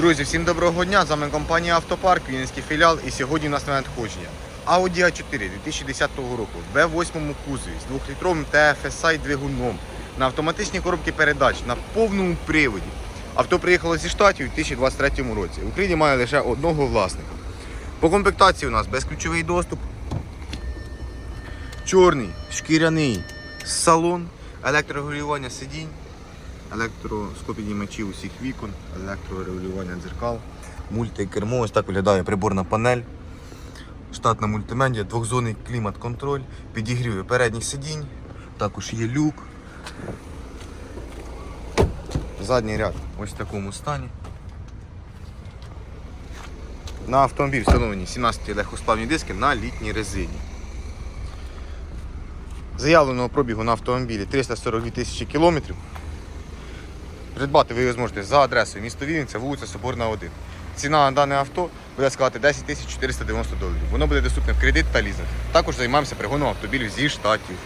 Друзі, всім доброго дня! З вами компанія Автопарк, Вінницький філіал. І сьогодні у нас на надходження. Audi A4 2010 року в V8 кузові з 2-літровим TFSI двигуном на автоматичній коробці передач на повному приводі. Авто приїхало зі штатів у 2023 році. В Україні має лише одного власника. По комплектації у нас безключовий доступ, чорний, шкіряний салон, електрорегулювання сидінь, електроскопідіймачі усіх вікон, електрорегулювання дзеркал, мультикермо, ось так виглядає приборна панель, штатна мультимедіа, двохзонний клімат-контроль, підігріви передніх сидінь, також є люк. Задній ряд ось в такому стані. На автомобіль встановлені 17 легкосплавні диски на літній резині. Заявленого пробігу на автомобілі 342 тисячі кілометрів. Придбати ви його зможете за адресою місто Вінниця, вулиця Соборна 1. Ціна на дане авто буде складати 10 тисяч 490 доларів. Воно буде доступне в кредит та лізинг. Також займаємося пригоном автомобілів зі штатів.